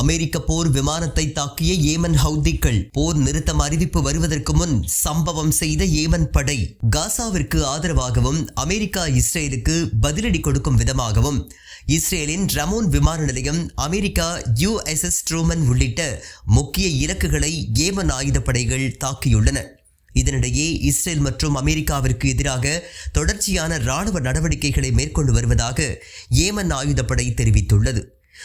அமெரிக்க போர் விமானத்தை தாக்கிய ஏமன் ஹவுதிக்கள் போர் நிறுத்தம் அறிவிப்பு வருவதற்கு முன் சம்பவம் செய்த ஏமன் படை காசாவிற்கு ஆதரவாகவும் அமெரிக்கா இஸ்ரேலுக்கு பதிலடி கொடுக்கும் விதமாகவும் இஸ்ரேலின் ரமோன் விமான நிலையம் அமெரிக்கா யுஎஸ்எஸ் ட்ரூமன் உள்ளிட்ட முக்கிய இலக்குகளை ஏமன் ஆயுதப்படைகள் தாக்கியுள்ளன. இதனிடையே இஸ்ரேல் மற்றும் அமெரிக்காவிற்கு எதிராக தொடர்ச்சியான ராணுவ நடவடிக்கைகளை மேற்கொண்டு வருவதாக ஏமன் ஆயுதப்படை தெரிவித்துள்ளது.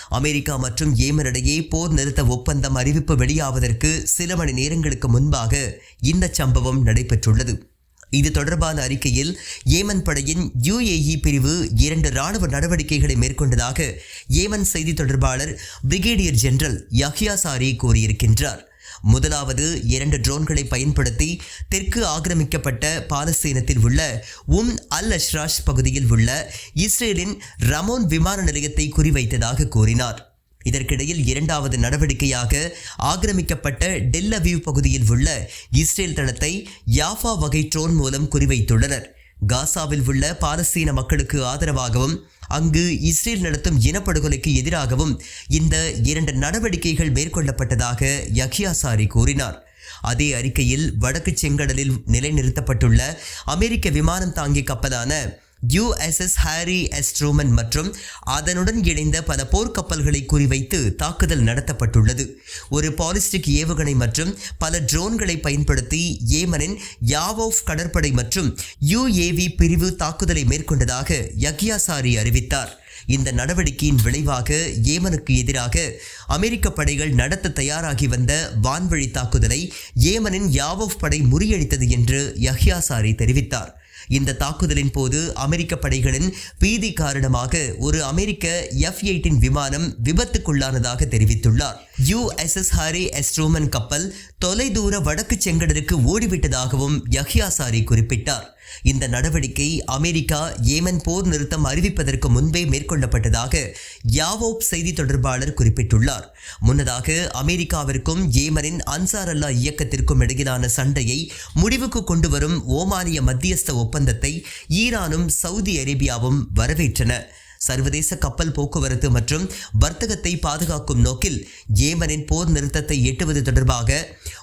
அமெரிக்கா மற்றும் ஏமன் இடையே போர் நிறுத்த ஒப்பந்தம் அறிவிப்பு வெளியாவதற்கு சில மணி நேரங்களுக்கு முன்பாக இந்த சம்பவம் நடைபெற்றுள்ளது. இது தொடர்பான அறிக்கையில் ஏமன் படையின் யுஏஇ பிரிவு இரண்டு ராணுவ நடவடிக்கைகளை மேற்கொண்டதாக ஏமன் செய்தி தொடர்பாளர் பிரிகேடியர் ஜெனரல் யஹ்யா சாரி கூறியிருக்கின்றார். முதலாவது இரண்டு ட்ரோன்களை பயன்படுத்தி தெற்கு ஆக்கிரமிக்கப்பட்ட பாலஸ்தீனத்தில் உள்ள உம் அல் அஷ்ராஷ் பகுதியில் உள்ள இஸ்ரேலின் ரமோன் விமான நிலையத்தை குறிவைத்ததாக கூறினார். இதற்கிடையில் இரண்டாவது நடவடிக்கையாக ஆக்கிரமிக்கப்பட்ட டெல்லவியூ பகுதியில் உள்ள இஸ்ரேல் தளத்தை யாஃபா வகை ட்ரோன் மூலம் குறிவைத்துள்ளனர். காசாவில் உள்ள பாலஸ்தீன மக்களுக்கு ஆதரவாகவும் அங்கு இஸ்ரேல் நடத்தும் இனப்படுகொலைக்கு எதிராகவும் இந்த இரண்டு நடவடிக்கைகள் மேற்கொள்ளப்பட்டதாக யக்யா சாரி கூறினார். அதே அறிக்கையில் வடக்கு செங்கடலில் நிலைநிறுத்தப்பட்டுள்ள அமெரிக்க விமானம் தாங்கி கப்பலான யுஎஸ்எஸ் ஹாரி எஸ் ட்ரூமன் மற்றும் அதனுடன் இணைந்த பல போர்க்கப்பல்களை குறிவைத்து தாக்குதல் நடத்தப்பட்டுள்ளது. ஒரு பாலிஸ்டிக் ஏவுகணை மற்றும் பல ட்ரோன்களை பயன்படுத்தி ஏமனின் யாவோஃப் கடற்படை மற்றும் யுஏவி பிரிவு தாக்குதலை மேற்கொண்டதாக யக்யாசாரி அறிவித்தார். இந்த நடவடிக்கையின் விளைவாக ஏமனுக்கு எதிராக அமெரிக்க படைகள் நடத்த தயாராகி வந்த வான்வழி தாக்குதலை ஏமனின் யாவோஃப் படை முறியடித்தது என்று யஹ்யாசாரி தெரிவித்தார். இந்த தாக்குதலின் போது அமெரிக்க படைகளின் பீதி காரணமாக ஒரு அமெரிக்க எஃப் எயிட்டின் விமானம் விபத்துக்குள்ளானதாக தெரிவித்துள்ளார். யுஎஸ்எஸ் ஹாரி எஸ்ட்ரோமன் கப்பல் தொலைதூர வடக்கு செங்கடலுக்கு ஓடிவிட்டதாகவும் யஹ்யாசாரி குறிப்பிட்டார். இந்த நடவடிக்கை அமெரிக்கா ஏமன் போர் நிறுத்தம் அறிவிப்பதற்கு முன்பே மேற்கொள்ளப்பட்டதாக யாவோப் செய்தி தொடர்பாளர் குறிப்பிட்டுள்ளார். முன்னதாக அமெரிக்காவிற்கும் ஏமனின் அன்சார் அல்லா இயக்கத்திற்கும் இடையிலான சண்டையை முடிவுக்கு கொண்டு வரும் ஓமானிய மத்தியஸ்த ஒப்பந்தத்தை ஈரானும் சவுதி அரேபியாவும் வரவேற்றன. சர்வதேச கப்பல் போக்குவரத்து மற்றும் வர்த்தகத்தை பாதுகாக்கும் நோக்கில் ஏமனின் போர் நிறுத்தத்தை எட்டுவது தொடர்பாக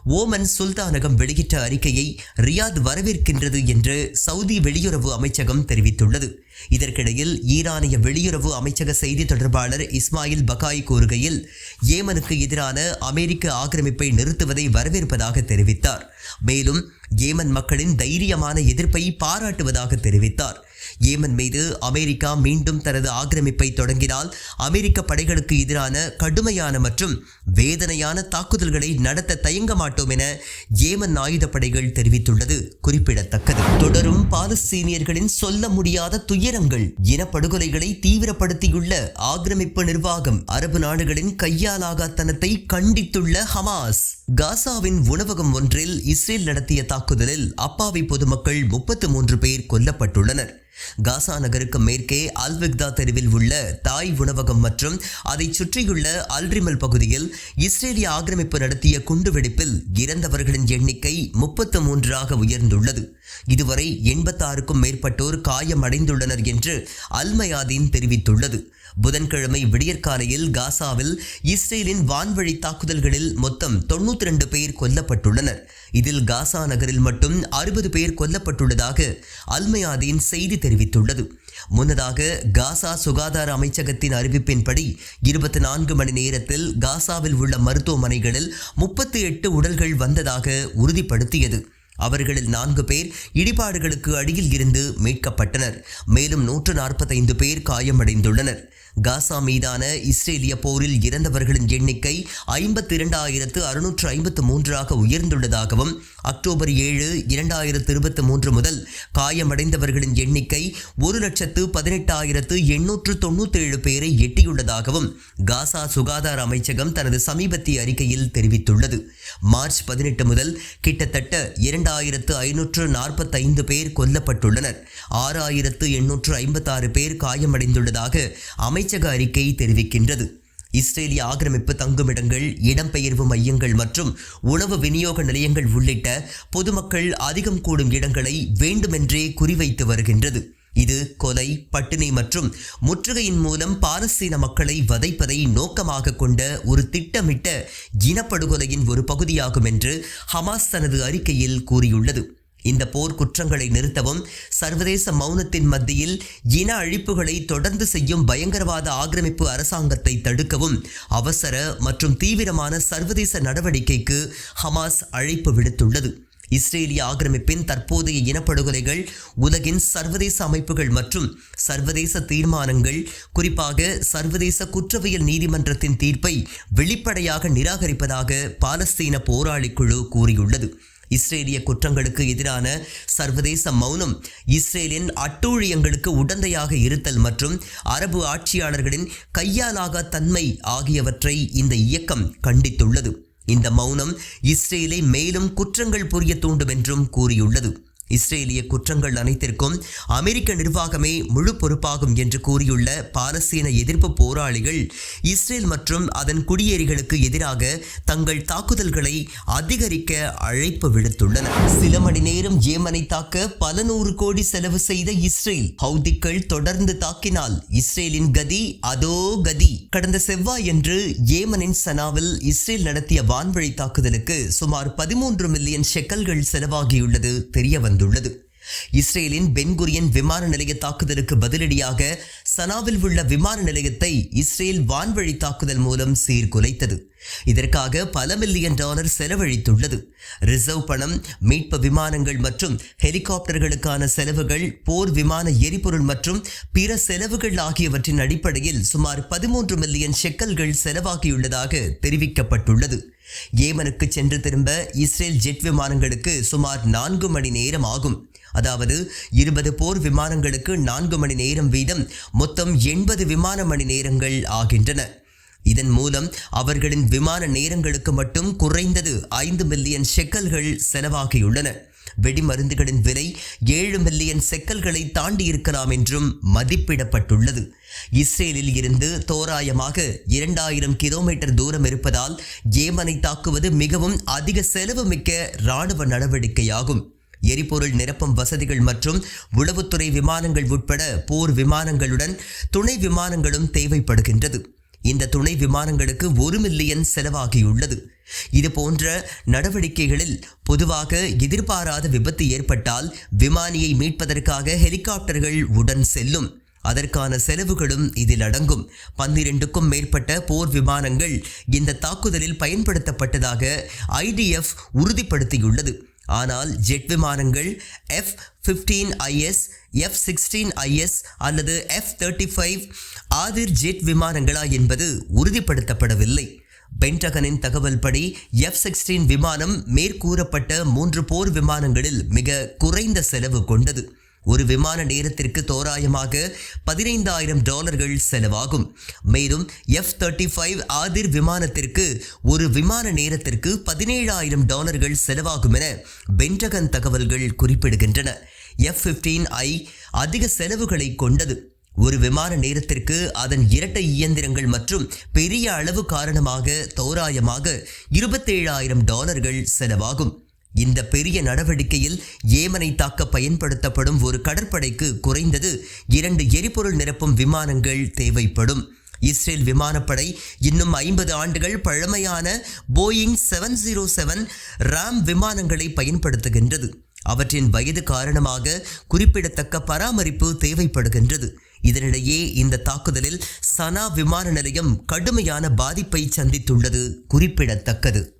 ஓமன் சுல்தானகம் வெளியிட்ட அறிக்கையை ரியாத் வரவேற்கின்றது என்று சவுதி வெளியுறவு அமைச்சகம் தெரிவித்துள்ளது. இதற்கிடையில் ஈரானிய வெளியுறவு அமைச்சக செய்தி தொடர்பாளர் இஸ்மாயில் பகாய் கூறுகையில் ஏமனுக்கு எதிரான அமெரிக்க ஆக்கிரமிப்பை நிறுத்துவதை வரவேற்பதாக தெரிவித்தார். மேலும் ஏமன் மக்களின் தைரியமான எதிர்ப்பை பாராட்டுவதாக தெரிவித்தார். ஏமன் மீது அமெரிக்கா மீண்டும் தனது ஆக்கிரமிப்பை தொடங்கினால் அமெரிக்க படைகளுக்கு எதிரான கடுமையான மற்றும் வேதனையான தாக்குதல்களை நடத்த தயங்க மாட்டோம் என ஏமன் ஆயுதப்படைகள் தெரிவித்துள்ளது. குறிப்பிடத்தக்கது. தொடரும் பாலஸ்தீனியர்களின் சொல்ல முடியாத துயரங்கள் இனப்படுகொலைகளை தீவிரப்படுத்தியுள்ள ஆக்கிரமிப்பு நிர்வாகம் அரபு நாடுகளின் கையாலாகாத்தனத்தை கண்டித்துள்ள ஹமாஸ். காசாவின் உணவகம் ஒன்றில் இஸ்ரேல் நடத்திய தாக்குதலில் அப்பாவி பொதுமக்கள் முப்பத்து மூன்று பேர் கொல்லப்பட்டுள்ளனர். காசா நகருக்கு மேற்கே அல்விக்தா தெருவில் உள்ள தாய் உணவகம் மற்றும் அதை சுற்றியுள்ள அல்ரிமல் பகுதியில் இஸ்ரேலிய ஆக்கிரமிப்பு நடத்திய குண்டுவெடிப்பில் இறந்தவர்களின் எண்ணிக்கை முப்பத்து மூன்றாக உயர்ந்துள்ளது. இதுவரை எண்பத்தாறுக்கும் மேற்பட்டோர் காயமடைந்துள்ளனர் என்று அல்மயாதீன் தெரிவித்துள்ளது. புதன்கிழமை விடியற்காலையில் காசாவில் இஸ்ரேலின் வான்வழி தாக்குதல்களில் மொத்தம் தொண்ணூற்றி ரெண்டு பேர் கொல்லப்பட்டுள்ளனர். இதில் காசா நகரில் மட்டும் அறுபது பேர் கொல்லப்பட்டுள்ளதாக அல்மயாதீன் செய்தி தெரிவித்துள்ளது. முன்னதாக காசா சுகாதார அமைச்சகத்தின் அறிவிப்பின்படி இருபத்தி நான்கு மணி நேரத்தில் காசாவில் உள்ள மருத்துவமனைகளில் முப்பத்தி எட்டு உடல்கள் வந்ததாக உறுதிப்படுத்தியது. அவர்களில் நான்கு பேர் இடிபாடுகளுக்கு அடியில் இருந்து மீட்கப்பட்டனர். மேலும் நூற்று நாற்பத்தைந்து பேர் காயமடைந்துள்ளனர். காசா மீதான இஸ்ரேலிய போரில் இறந்தவர்களின் எண்ணிக்கை ஐம்பத்தி இரண்டாயிரத்து அறுநூற்று ஐம்பத்து மூன்றாக உயர்ந்துள்ளதாகவும் அக்டோபர் ஏழு இரண்டாயிரத்து இருபத்தி மூன்று முதல் காயமடைந்தவர்களின் எண்ணிக்கை ஒரு லட்சத்து பதினெட்டாயிரத்து எண்ணூற்று தொண்ணூற்றேழு பேரை எட்டியுள்ளதாகவும் காசா சுகாதார அமைச்சகம் தனது சமீபத்திய அறிக்கையில் தெரிவித்துள்ளது. மார்ச் பதினெட்டு முதல் கிட்டத்தட்ட இரண்டாயிரத்து ஐநூற்று நாற்பத்தைந்து பேர் கொல்லப்பட்டுள்ளனர். ஆறாயிரத்து எண்ணூற்று ஐம்பத்தாறு பேர் காயமடைந்துள்ளதாக அமைச்சக அறிக்கை தெரிவிக்கின்றது. இஸ்ரேலிய ஆக்கிரமிப்பு தங்குமிடங்கள் இடம்பெயர்வு மையங்கள் மற்றும் உணவு விநியோக நிலையங்கள் உள்ளிட்ட பொதுமக்கள் அதிகம் கூடும் இடங்களை வேண்டுமென்றே குறிவைத்து வருகின்றது. இது கொலை பட்டினி மற்றும் முற்றுகையின் மூலம் பாலஸ்தீன மக்களை வதைப்பதை நோக்கமாக கொண்ட ஒரு திட்டமிட்ட இனப்படுகொலையின் ஒரு பகுதியாகும் என்று ஹமாஸ் தனது அறிக்கையில் கூறியுள்ளது. இந்த போர் குற்றங்களை நிறுத்தவும் சர்வதேச மௌனத்தின் மத்தியில் இன அழிப்புகளை தொடர்ந்து செய்யும் பயங்கரவாத ஆக்கிரமிப்பு அரசாங்கத்தை தடுக்கவும் அவசர மற்றும் தீவிரமான சர்வதேச நடவடிக்கைக்கு ஹமாஸ் அழைப்பு விடுத்துள்ளது. இஸ்ரேலிய ஆக்கிரமிப்பின் தற்போதைய இனப்படுகொலைகள் உலகின் சர்வதேச அமைப்புகள் மற்றும் சர்வதேச தீர்மானங்கள் குறிப்பாக சர்வதேச குற்றவியல் நீதிமன்றத்தின் தீர்ப்பை வெளிப்படையாக நிராகரிப்பதாக பாலஸ்தீன போராளி குழு கூறியுள்ளது. இஸ்ரேலிய குற்றங்களுக்கு எதிரான சர்வதேச மௌனம் இஸ்ரேலின் அட்டூழியங்களுக்கு உடந்தையாக இருத்தல் மற்றும் அரபு ஆட்சியாளர்களின் கையாலாக தன்மை ஆகியவற்றை இந்த இயக்கம் கண்டித்துள்ளது. இந்த மௌனம் இஸ்ரேலை மேலும் குற்றங்கள் புரிய தூண்டும் என்றும் கூறியுள்ளது. இஸ்ரேலிய குற்றங்கள் அனைத்திற்கும் அமெரிக்க நிர்வாகமே முழு பொறுப்பாகும் என்று கூறியுள்ள பாலஸ்தீன எதிர்ப்பு போராளிகள் இஸ்ரேல் மற்றும் அதன் குடியேறிகளுக்கு எதிராக தங்கள் தாக்குதல்களை அதிகரிக்க அழைப்பு விடுத்துள்ளனர். சில மணி நேரம் ஏமனை தாக்க பல நூறு கோடி செலவு செய்த இஸ்ரேல் ஹவுதிக்கள் தொடர்ந்து தாக்கினால் இஸ்ரேலின் கதி அதோ கதி. கடந்த செவ்வாயன்று ஏமனின் சனாவில் இஸ்ரேல் நடத்திய வான்வழி தாக்குதலுக்கு சுமார் பதிமூன்று மில்லியன் ஷெக்கல்கள் செலவாகியுள்ளது தெரிய வந்துள்ளது இஸ்ரேலின் பென்குரியன் விமான நிலைய தாக்குதலுக்கு பதிலடியாக சனாவில் உள்ள விமான நிலையத்தை இஸ்ரேல் வான்வழி தாக்குதல் மூலம் சீர்குலைத்தது. இதற்காக பல மில்லியன் டாலர் செலவழித்துள்ளது. ரிசர்வ் பணம் மீட்பு விமானங்கள் மற்றும் ஹெலிகாப்டர்களுக்கான செலவுகள் போர் விமான எரிபொருள் மற்றும் பிற செலவுகள் ஆகியவற்றின் அடிப்படையில் சுமார் பதிமூன்று மில்லியன் ஷெக்கல்கள் செலவாகியுள்ளதாக தெரிவிக்கப்பட்டுள்ளது. ஏமனுக்கு சென்று திரும்ப இஸ்ரேல் ஜெட் விமானங்களுக்கு சுமார் நான்கு மணி நேரம் ஆகும். அதாவது இருபது போர் விமானங்களுக்கு நான்கு மணி நேரம் வீதம் மொத்தம் எண்பது விமான மணி நேரங்கள் ஆகின்றன. இதன் மூலம் அவர்களின் விமான நேரங்களுக்கு மட்டும் குறைந்தது ஐந்து மில்லியன் ஷெக்கல்கள் செலவாகியுள்ளன. வெடிமருந்துகளின் விலை ஏழு மில்லியன் செக்கல்களை தாண்டி இருக்கலாம் என்றும் மதிப்பிடப்பட்டுள்ளது. இஸ்ரேலில் இருந்து தோராயமாக இரண்டாயிரம் கிலோமீட்டர் தூரம் இருப்பதால் ஏமனை தாக்குவது மிகவும் அதிக செலவு மிக்க இராணுவ நடவடிக்கையாகும். எரிபொருள் நிரப்பும் வசதிகள் மற்றும் உளவுத்துறை விமானங்கள் உட்பட போர் விமானங்களுடன் துணை விமானங்களும் தேவைப்படுகின்றது. இந்த துணை விமானங்களுக்கு ஒரு மில்லியன் செலவாகியுள்ளது. இது போன்ற நடவடிக்கைகளில் பொதுவாக எதிர்பாராத விபத்து ஏற்பட்டால் விமானியை மீட்பதற்காக ஹெலிகாப்டர்கள் உடன் செல்லும். அதற்கான செலவுகளும் இதில் அடங்கும். பன்னிரண்டுக்கும் மேற்பட்ட போர் விமானங்கள் இந்த தாக்குதலில் பயன்படுத்தப்பட்டதாக ஐடிஎஃப் உறுதிப்படுத்தியுள்ளது. ஆனால் ஜெட் விமானங்கள் F fifteen IS F sixteen IS அல்லது எஃப் தேர்ட்டி ஃபைவ் ஆதிர் ஜெட் விமானங்களா என்பது உறுதிப்படுத்தப்படவில்லை. பென்டகனின் தகவல்படி எஃப் சிக்ஸ்டீன் விமானம் மேற்கூறப்பட்ட மூன்று போர் விமானங்களில் மிக குறைந்த செலவு கொண்டது. ஒரு விமான நேரத்திற்கு தோராயமாக பதினைந்தாயிரம் டாலர்கள் செலவாகும். மேலும் எஃப் தேர்ட்டி ஃபைவ் ஆதிர் விமானத்திற்கு ஒரு விமான நேரத்திற்கு பதினேழாயிரம் டாலர்கள் செலவாகும் என பென்டகன் தகவல்கள் குறிப்பிடுகின்றன. எஃப் ஃபிஃப்டீன் ஐ அதிக செலவுகளை கொண்டது. ஒரு விமான நேரத்திற்கு அதன் இரட்டை இயந்திரங்கள் மற்றும் பெரிய அளவு காரணமாக தோராயமாக இருபத்தேழாயிரம் டாலர்கள் செலவாகும். இந்த பெரிய நடவடிக்கையில் ஏமனை தாக்க பயன்படுத்தப்படும் ஒரு கடற்படைக்கு குறைந்தது இரண்டு எரிபொருள் நிரப்பும் விமானங்கள் தேவைப்படும். இஸ்ரேல் விமானப்படை இன்னும் ஐம்பது ஆண்டுகள் பழமையான போயிங் செவன் ஜீரோ செவன் ராம் விமானங்களை பயன்படுத்துகின்றது. அவற்றின் வயது காரணமாக குறிப்பிடத்தக்க பராமரிப்பு தேவைப்படுகின்றது. இதனிடையே இந்த தாக்குதலில் சனா விமான நிலையம் கடுமையான பாதிப்பை சந்தித்துள்ளது குறிப்பிடத்தக்கது.